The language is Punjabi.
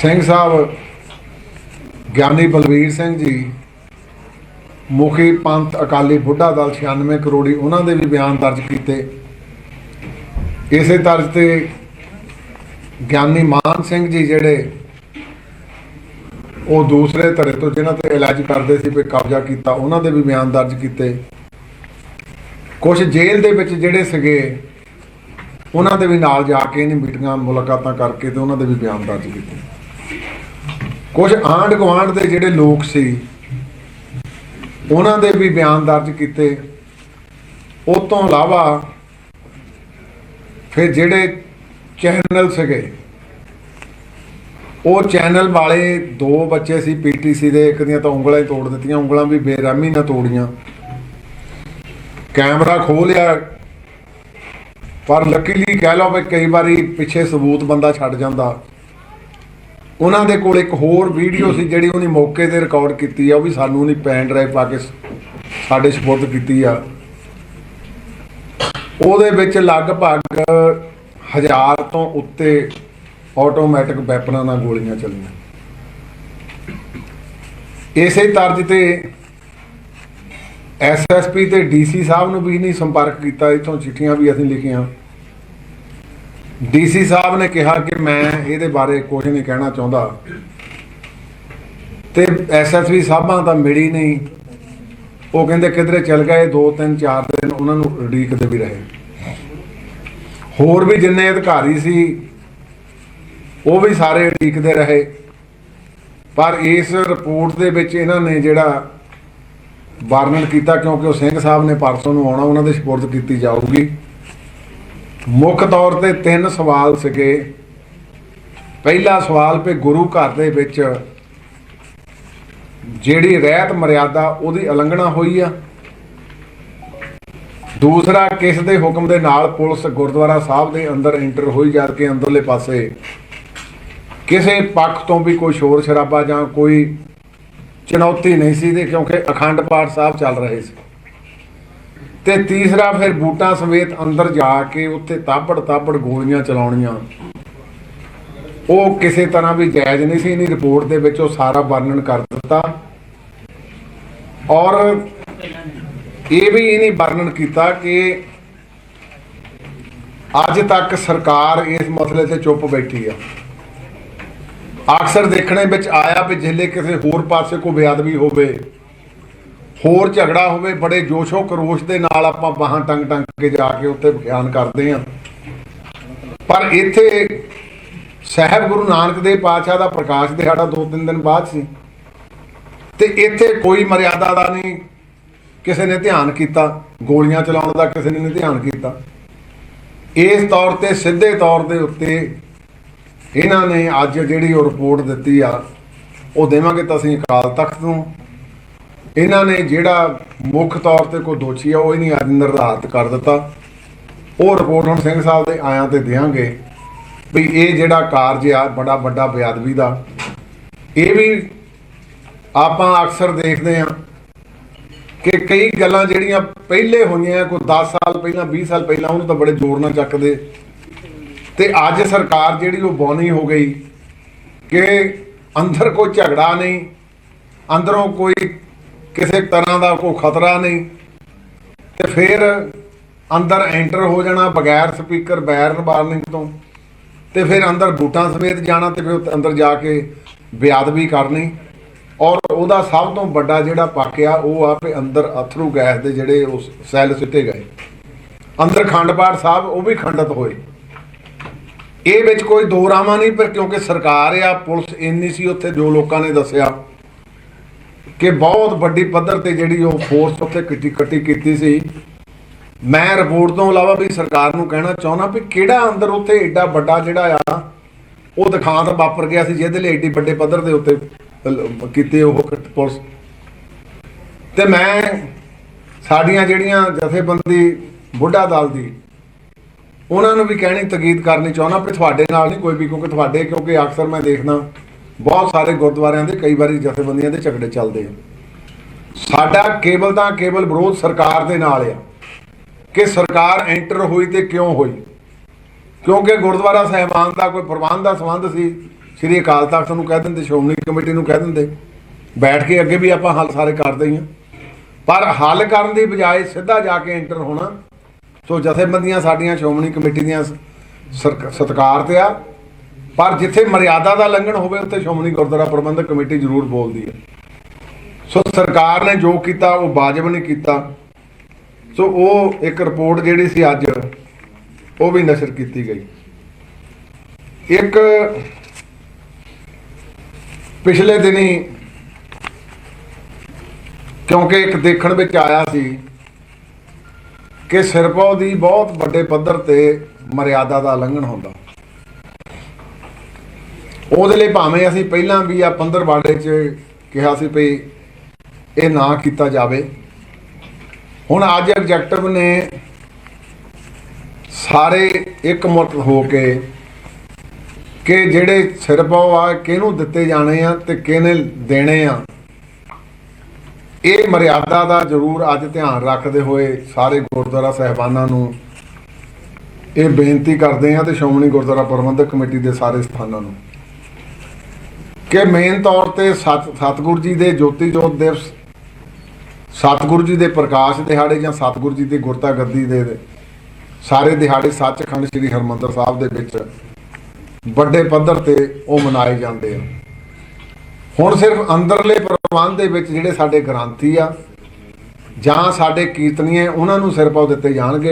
ਸਿੰਘ ਸਾਹਿਬ, ਗਿਆਨੀ ਬਲਵੀਰ ਸਿੰਘ ਜੀ, ਮੁਖੀ ਪੰਥ ਅਕਾਲੀ ਬੁੱਢਾ ਦਲ 96 ਕਰੋੜੀ ਉਹਨਾਂ ਦੇ ਵੀ ਬਿਆਨ ਦਰਜ ਕੀਤੇ। ਇਸੇ ਤਰ੍ਹਾਂ ਤੇ ਗਿਆਨੀ ਮਾਨ ਸਿੰਘ ਜੀ ਜਿਹੜੇ ਉਹ ਦੂਸਰੇ ਧੜੇ ਤੋਂ ਜਿਹਨਾਂ ਤੇ ਇਲਾਜ ਕਰਦੇ ਸੀ ਵੀ ਕਬਜ਼ਾ ਕੀਤਾ, ਉਹਨਾਂ ਦੇ ਵੀ ਬਿਆਨ ਦਰਜ ਕੀਤੇ। ਕੁਝ ਜੇਲ੍ਹ ਦੇ ਵਿੱਚ ਜਿਹੜੇ ਸੀਗੇ, ਉਹਨਾਂ ਦੇ ਵੀ ਨਾਲ ਜਾ ਕੇ ਇਹਨੇ ਮੀਟਿੰਗਾਂ, ਮੁਲਾਕਾਤਾਂ ਕਰਕੇ ਤੇ ਉਹਨਾਂ ਦੇ ਵੀ ਬਿਆਨ ਦਰਜ ਕੀਤੇ। ਕੁਝ ਆਂਢ ਗੁਆਂਢ ਦੇ ਜਿਹੜੇ ਲੋਕ ਸੀ, ਉਹਨਾਂ ਦੇ ਵੀ ਬਿਆਨ ਦਰਜ ਕੀਤੇ। ਉਹ ਤੋਂ ਇਲਾਵਾ ਫਿਰ ਜਿਹੜੇ ਚੈਨਲ ਸੀਗੇ, ਉਹ ਚੈਨਲ ਵਾਲੇ ਦੋ ਬੱਚੇ ਸੀ ਪੀਟੀਸੀ ਦੇ, ਇੱਕ ਦੀਆਂ ਤਾਂ ਉਂਗਲਾਂ ਹੀ ਤੋੜ ਦਿੱਤੀਆਂ, ਉਂਗਲਾਂ ਵੀ ਬੇਰਹਿਮੀ ਨਾਲ ਤੋੜੀਆਂ। ਕੈਮਰਾ ਖੋਹ ਲਿਆ। ਪਰ ਲੱਕੀਲੀ ਕਹਿ ਲਓ ਵੀ ਕਈ ਵਾਰੀ ਪਿੱਛੇ ਸਬੂਤ ਬੰਦਾ ਛੱਡ ਜਾਂਦਾ। ਉਹਨਾਂ ਦੇ ਕੋਲ ਇੱਕ ਹੋਰ ਵੀਡੀਓ ਸੀ ਜਿਹੜੀ ਉਹਨੇ ਮੌਕੇ ਤੇ ਰਿਕਾਰਡ ਕੀਤੀ ਆ, ਉਹ ਵੀ ਸਾਨੂੰ ਉਹਨੇ ਪੈਨ ਡਰਾਈਵ ਪਾ ਕੇ ਸਾਡੇ ਸਪੁਰਦ ਕੀਤੀ ਆ। ਉਹਦੇ ਵਿੱਚ ਲਗਭਗ ਹਜ਼ਾਰ ਤੋਂ ਉੱਤੇ ਆਟੋਮੈਟਿਕ ਵੈਪਨਾਂ ਨਾਲ ਗੋਲੀਆਂ ਚੱਲੀਆਂ। ਇਸੇ ਤਰਜ ਤੇ ਐਸਐਸਪੀ ਤੇ ਡੀਸੀ ਸਾਹਿਬ ਨੂੰ ਵੀ ਨਹੀਂ ਸੰਪਰਕ ਕੀਤਾ, ਇਥੋਂ ਚਿੱਠੀਆਂ ਵੀ ਅਸੀਂ ਲਿਖੀਆਂ। ਡੀਸੀ ਸਾਹਿਬ ਨੇ ਕਿਹਾ ਕਿ ਮੈਂ ਇਹਦੇ ਬਾਰੇ ਕੁਝ ਨਹੀਂ ਕਹਿਣਾ ਚਾਹੁੰਦਾ। ਤੇ ਐਸਐਸਪੀ ਸਾਹਿਬਾਂ ਤਾਂ ਮਿਲੀ ਨਹੀਂ। ਉਹ ਕਹਿੰਦੇ ਕਿਧਰੇ ਚਲ ਗਏ 2 3 4 ਦਿਨ ਉਹਨਾਂ ਨੂੰ ਉਡੀਕਦੇ ਵੀ ਰਹੇ। ਹੋਰ ਵੀ ਜਿੰਨੇ ਅਧਿਕਾਰੀ ਸੀ, ਉਹ ਵੀ ਸਾਰੇ ਉਡੀਕਦੇ ਰਹੇ। ਪਰ ਇਸ ਰਿਪੋਰਟ ਦੇ ਵਿੱਚ ਇਹਨਾਂ ਨੇ ਜਿਹੜਾ ਵਰਣਨ ਕੀਤਾ, ਕਿਉਂਕਿ ਉਹ ਸਿੰਘ ਸਾਹਿਬ ਨੇ ਪਰਸੋਂ ਨੂੰ ਆਉਣਾ, ਉਹਨਾਂ ਦੇ ਸਪੁਰਦ ਕੀਤੀ ਜਾਊਗੀ। ਮੁੱਖ ਤੌਰ ਤੇ ਤਿੰਨ ਸਵਾਲ ਸੀਗੇ। ਪਹਿਲਾ ਸਵਾਲ ਵੀ ਗੁਰੂ ਘਰ ਦੇ ਵਿੱਚ ਜਿਹੜੀ ਰਹਿਤ ਮਰਿਆਦਾ ਉਹਦੀ ਉਲੰਘਣਾ ਹੋਈ ਆ। ਦੂਸਰਾ, ਕਿਸ ਦੇ ਹੁਕਮ ਦੇ ਨਾਲ ਪੁਲਿਸ ਗੁਰਦੁਆਰਾ ਸਾਹਿਬ ਦੇ ਅੰਦਰ ਐਂਟਰ ਹੋਈ ਜਾ ਕੇ ਅੰਦਰਲੇ ਪਾਸੇ ਕਿਸੇ ਪੱਖ ਤੋਂ ਵੀ ਕੋਈ ਸ਼ੋਰ ਸ਼ਰਾਬਾ ਜਾਂ ਕੋਈ ਚੁਣੌਤੀ ਨਹੀਂ ਸੀ ਦੇ ਕਿਉਂਕਿ ਅਖੰਡ ਪਾਠ ਸਾਹਿਬ ਚੱਲ ਰਹੇ ਸੀ। ਤੇ ਤੀਸਰਾ ਫਿਰ ਬੂਟਾਂ ਸਮੇਤ ਅੰਦਰ ਜਾ ਕੇ ਉੱਥੇ ਤਾਬੜ ਤਾਬੜ ਗੋਲੀਆਂ ਚਲਾਉਣੀਆਂ। ਉਹ ਕਿਸੇ ਤਰ੍ਹਾਂ ਵੀ ਜਾਇਜ਼ ਨਹੀਂ ਸੀ ਇਹਨੀ ਰਿਪੋਰਟ ਦੇ ਵਿੱਚ ਉਹ ਸਾਰਾ ਵਰਣਨ ਕਰ ਦਿੱਤਾ। ਔਰ ਇਹ ਵੀ ਇਹਨੇ ਵਰਣਨ ਕੀਤਾ ਕਿ ਅੱਜ ਤੱਕ ਸਰਕਾਰ ਇਸ ਮਸਲੇ ਤੇ ਚੁੱਪ ਬੈਠੀ ਆ। ਅਕਸਰ ਦੇਖਣੇ ਵਿੱਚ ਆਇਆ ਵੀ ਜਿੱਲੇ ਕਿਸੇ ਹੋਰ ਪਾਸੇ ਕੋਈ ਬੇਅਦਬੀ ਹੋਵੇ ਹੋਰ ਝਗੜਾ ਹੋਵੇ, ਬੜੇ ਜੋਸ਼ੋ ਕਰੋਸ਼ ਦੇ ਨਾਲ ਆਪਾਂ ਬਾਹਾਂ ਟੰਗ ਟੰਗ ਕੇ ਜਾ ਕੇ ਉੱਤੇ ਬਿਆਨ ਕਰਦੇ ਆ ਪਰ ਇੱਥੇ ਸਾਹਿਬ ਗੁਰੂ ਨਾਨਕ ਦੇਵ ਪਾਤਸ਼ਾਹ ਦਾ ਪ੍ਰਕਾਸ਼ ਦਿਹਾੜਾ ਦੋ ਤਿੰਨ ਦਿਨ ਬਾਅਦ ਸੀ। ਤੇ ਇੱਥੇ ਕੋਈ ਮਰਿਆਦਾ ਦਾ ਨਹੀਂ, ਕਿਸੇ ਨੇ ਧਿਆਨ ਕੀਤਾ, ਗੋਲੀਆਂ ਚਲਾਉਣ ਦਾ ਕਿਸੇ ਨੇ ਨਹੀਂ ਧਿਆਨ ਕੀਤਾ। ਇਸ ਤੌਰ ਤੇ, ਸਿੱਧੇ ਤੌਰ ਦੇ ਉੱਤੇ ਇਹਨਾਂ ਨੇ ਅੱਜ ਜਿਹੜੀ ਉਹ ਰਿਪੋਰਟ ਦਿੱਤੀ ਆ, ਉਹ ਦੇਵਾਂਗੇ ਤਾਂ ਅਸੀਂ ਅਕਾਲ ਤਖਤ ਨੂੰ। ਇਹਨਾਂ ਨੇ ਜਿਹੜਾ ਮੁੱਖ ਤੌਰ ਤੇ ਕੋਈ ਦੋਸ਼ੀ ਆ, ਉਹ ਹੀ ਨਹੀਂ ਅੱਜ ਨਿਰਧਾਰਤ ਕਰ ਦਿੱਤਾ। ਉਹ ਰਿਪੋਰਟ ਹੁਣ ਸਿੰਘ ਸਾਹਿਬ ਦੇ ਆਇਆਂ ਤੇ ਦੇਵਾਂਗੇ ਵੀ ਇਹ ਜਿਹੜਾ ਕਾਰਜ ਆ, ਬੜਾ ਵੱਡਾ ਬੇਅਦਬੀ ਦਾ। ਇਹ ਵੀ ਆਪਾਂ ਅਕਸਰ ਦੇਖਦੇ ਆ ਕਿ ਕਈ ਗੱਲਾਂ ਜਿਹੜੀਆਂ ਪਹਿਲੇ ਹੋਈਆਂ, ਕੋਈ 10 ਸਾਲ ਪਹਿਲਾਂ 20 ਸਾਲ ਪਹਿਲਾਂ, ਉਹਨੂੰ ਤਾਂ ਬੜੇ ਜ਼ੋਰ ਨਾਲ ਚੱਕਦੇ। ਤੇ ਅੱਜ ਸਰਕਾਰ ਜਿਹੜੀ ਉਹ ਬੌਨੀ ਹੋ ਗਈ ਕਿ ਅੰਦਰ ਕੋਈ ਝਗੜਾ ਨਹੀਂ, ਅੰਦਰੋਂ ਕੋਈ ਕਿਸੇ ਤਰ੍ਹਾਂ ਦਾ ਕੋਈ ਖਤਰਾ ਨਹੀਂ ਤੇ ਫਿਰ ਅੰਦਰ ਐਂਟਰ ਹੋ ਜਾਣਾ ਬਗੈਰ ਸਪੀਕਰ ਬੈਰਨ ਵਾਰਨਿੰਗ ਤੋਂ। ਤੇ ਫਿਰ ਅੰਦਰ ਬੂਟਾਂ ਸਮੇਤ ਜਾਣਾ ਤੇ ਫਿਰ ਉੱਥੇ ਅੰਦਰ ਜਾ ਕੇ ਬੇਅਦਬੀ ਕਰਨੀ। ਔਰ ਉਹਦਾ ਸਭ ਤੋਂ ਵੱਡਾ ਜਿਹੜਾ ਪੱਕ ਆ, ਉਹ ਆ ਵੀ ਅੰਦਰ ਅਥਰੂ ਗੈਸ ਦੇ ਜਿਹੜੇ ਉਸ ਸੈੱਲ ਸਿੱਟੇ ਗਏ। ਅੰਦਰ ਖੰਡ ਪਾਠ ਸਾਹਿਬ, ਉਹ ਵੀ ਖੰਡਤ ਹੋਏ। ਇਹ ਵਿੱਚ ਕੋਈ ਦੋ ਰਾਵਾਂ ਨਹੀਂ, ਪਰ ਕਿਉਂਕਿ ਸਰਕਾਰ ਆ, ਪੁਲਿਸ ਇੰਨੀ ਸੀ, ਉੱਥੇ ਜੋ ਲੋਕਾਂ ਨੇ ਦੱਸਿਆ। ਕਿ ਬਹੁਤ ਵੱਡੀ ਪੱਧਰ ਤੇ ਜਿਹੜੀ ਉਹ ਫੋਰਸ ਉੱਥੇ ਇਕੱਠੀ ਇਕੱਠੀ ਕੀਤੀ ਸੀ। ਮੈਂ ਰਿਪੋਰਟ ਤੋਂ ਇਲਾਵਾ ਵੀ ਸਰਕਾਰ ਨੂੰ ਕਹਿਣਾ ਚਾਹੁੰਦਾ ਵੀ ਕਿਹੜਾ ਅੰਦਰ ਉੱਥੇ ਏਡਾ ਵੱਡਾ ਜਿਹੜਾ ਆ, ਉਹ ਦਿਖਾਂਤ ਵਾਪਰ ਗਿਆ ਸੀ, ਜਿਹਦੇ ਲਈ ਏਡੀ ਵੱਡੇ ਪੱਧਰ ਦੇ ਉੱਤੇ ਲ- ਕੀਤੇ ਉਹ ਪੁਲਿਸ। ਤੇ ਮੈਂ ਸਾਡੀਆਂ ਜਿਹੜੀਆਂ ਜਥੇਬੰਦੀ ਬੁੱਢਾ ਦਲ ਦੀ, ਉਹਨਾਂ ਨੂੰ ਵੀ ਕਹਿਣੀ ਤਕੀਦ ਕਰਨੀ ਚਾਹੁੰਦਾ ਵੀ ਤੁਹਾਡੇ ਨਾਲ ਨਹੀਂ ਕੋਈ ਵੀ, ਕਿਉਂਕਿ ਤੁਹਾਡੇ, ਕਿਉਂਕਿ ਅਕਸਰ ਮੈਂ ਦੇਖਦਾ। ਬਹੁਤ ਸਾਰੇ ਗੁਰਦੁਆਰਿਆਂ ਦੇ ਕਈ ਵਾਰੀ ਜਥੇਬੰਦੀਆਂ ਦੇ ਝਗੜੇ ਚੱਲਦੇ ਆ। ਸਾਡਾ ਕੇਵਲ ਤਾਂ ਕੇਵਲ ਵਿਰੋਧ ਸਰਕਾਰ ਦੇ ਨਾਲ ਆ ਕਿ ਸਰਕਾਰ ਐਂਟਰ ਹੋਈ ਤੇ ਕਿਉਂ ਹੋਈ? ਕਿਉਂਕਿ ਗੁਰਦੁਆਰਾ ਸਾਹਿਬਾਨ ਦਾ ਕੋਈ ਪ੍ਰਬੰਧ ਦਾ ਸੰਬੰਧ ਸੀ, ਸ੍ਰੀ ਅਕਾਲ ਤਖਤ ਨੂੰ ਕਹਿ ਦਿੰਦੇ, ਸ਼੍ਰੋਮਣੀ ਕਮੇਟੀ ਨੂੰ ਕਹਿ ਦਿੰਦੇ, ਬੈਠ ਕੇ ਅੱਗੇ ਵੀ ਆਪਾਂ ਹੱਲ ਸਾਰੇ ਕਰਦੇ ਹੀ ਹਾਂ ਪਰ ਹੱਲ ਕਰਨ ਦੀ ਬਜਾਏ ਸਿੱਧਾ ਜਾ ਕੇ ਐਂਟਰ ਹੋਣਾ, ਸੋ ਜਥੇਬੰਦੀਆਂ ਸਾਡੀਆਂ, ਸ਼੍ਰੋਮਣੀ ਕਮੇਟੀ ਦੀਆਂ ਸਰਕ- ਸਤਿਕਾਰ ਤੇ ਆ ਪਰ ਜਿੱਥੇ ਮਰਿਆਦਾ ਦਾ ਲੰਘਣ ਹੋਵੇ, ਉੱਥੇ ਸ਼੍ਰੋਮਣੀ ਗੁਰਦੁਆਰਾ ਪ੍ਰਬੰਧਕ ਕਮੇਟੀ ਜ਼ਰੂਰ ਬੋਲਦੀ ਹੈ। ਸੋ ਸਰਕਾਰ ਨੇ ਜੋ ਕੀਤਾ, ਉਹ ਵਾਜਬ ਨਹੀਂ ਕੀਤਾ। ਸੋ ਉਹ ਇੱਕ ਰਿਪੋਰਟ ਜਿਹੜੀ ਸੀ ਅੱਜ, ਉਹ ਵੀ ਨਸ਼ਰ ਕੀਤੀ ਗਈ। ਇੱਕ ਪਿਛਲੇ ਦਿਨੀ ਕਿਉਂਕਿ ਇੱਕ ਦੇਖਣ ਵਿੱਚ ਆਇਆ ਸੀ ਕਿ ਸਿਰਪੋ ਦੀ ਬਹੁਤ ਵੱਡੇ ਪੱਧਰ ਤੇ ਮਰਿਆਦਾ ਦਾ ਉਲੰਘਣ ਹੁੰਦਾ। ਉਹਦੇ ਲਈ ਭਾਵੇਂ ਅਸੀਂ ਪਹਿਲਾਂ ਵੀ ਆ ਪੰਦਰਵਾੜੇ 'ਚ ਕਿਹਾ ਸੀ ਭਈ ਇਹ ਨਾ ਕੀਤਾ ਜਾਵੇ। ਹੁਣ ਅੱਜ ਐਗਜੈਕਟਿਵ ਨੇ ਸਾਰੇ ਇਕਮਤ ਹੋ ਕੇ ਕਿ ਜਿਹੜੇ ਸਿਰਪਾਉ ਆ, ਕਿਹਨੂੰ ਦਿੱਤੇ ਜਾਣੇ ਆ ਤੇ ਕਿਹਨੇ ਦੇਣੇ ਆ, ਇਹ ਮਰਿਆਦਾ ਦਾ ਜ਼ਰੂਰ ਅੱਜ ਧਿਆਨ ਰੱਖਦੇ ਹੋਏ ਸਾਰੇ ਗੁਰਦੁਆਰਾ ਸਹਿਬਾਨਾਂ ਨੂੰ ਇਹ ਬੇਨਤੀ ਕਰਦੇ ਆ ਤੇ ਸ਼੍ਰੋਮਣੀ ਗੁਰਦੁਆਰਾ ਪ੍ਰਬੰਧਕ ਕਮੇਟੀ ਦੇ ਸਾਰੇ ਸਥਾਨਾਂ ਨੂੰ। ਕਿ ਮੇਨ ਤੌਰ ਤੇ ਸਤ, ਸਤਿਗੁਰੂ ਜੀ ਦੇ ਜੋਤੀ ਜੋਤ ਦਿਵਸ ਸਤਿਗੁਰੂ ਜੀ ਦੇ ਪ੍ਰਕਾਸ਼ ਦਿਹਾੜੇ ਜਾਂ ਸਤਿਗੁਰੂ ਜੀ ਦੀ ਗੁਰਤਾ ਗੱਦੀ ਦੇ ਸਾਰੇ ਦਿਹਾੜੇ ਸੱਚਖੰਡ ਸ੍ਰੀ ਹਰਮੰਦਰ ਸਾਹਿਬ ਦੇ ਵਿੱਚ ਵੱਡੇ ਪੱਧਰ ਤੇ ਉਹ ਮਨਾਏ ਜਾਂਦੇ ਆ। ਹੁਣ ਸਿਰਫ ਅੰਦਰਲੇ ਪ੍ਰਬੰਧ ਦੇ ਵਿੱਚ ਜਿਹੜੇ ਸਾਡੇ ਗ੍ਰੰਥੀ ਆ ਜਾਂ ਸਾਡੇ ਕੀਰਤਨੀਏ, ਉਹਨਾਂ ਨੂੰ ਸਿਰਪਾਉ ਦਿੱਤੇ ਜਾਣਗੇ।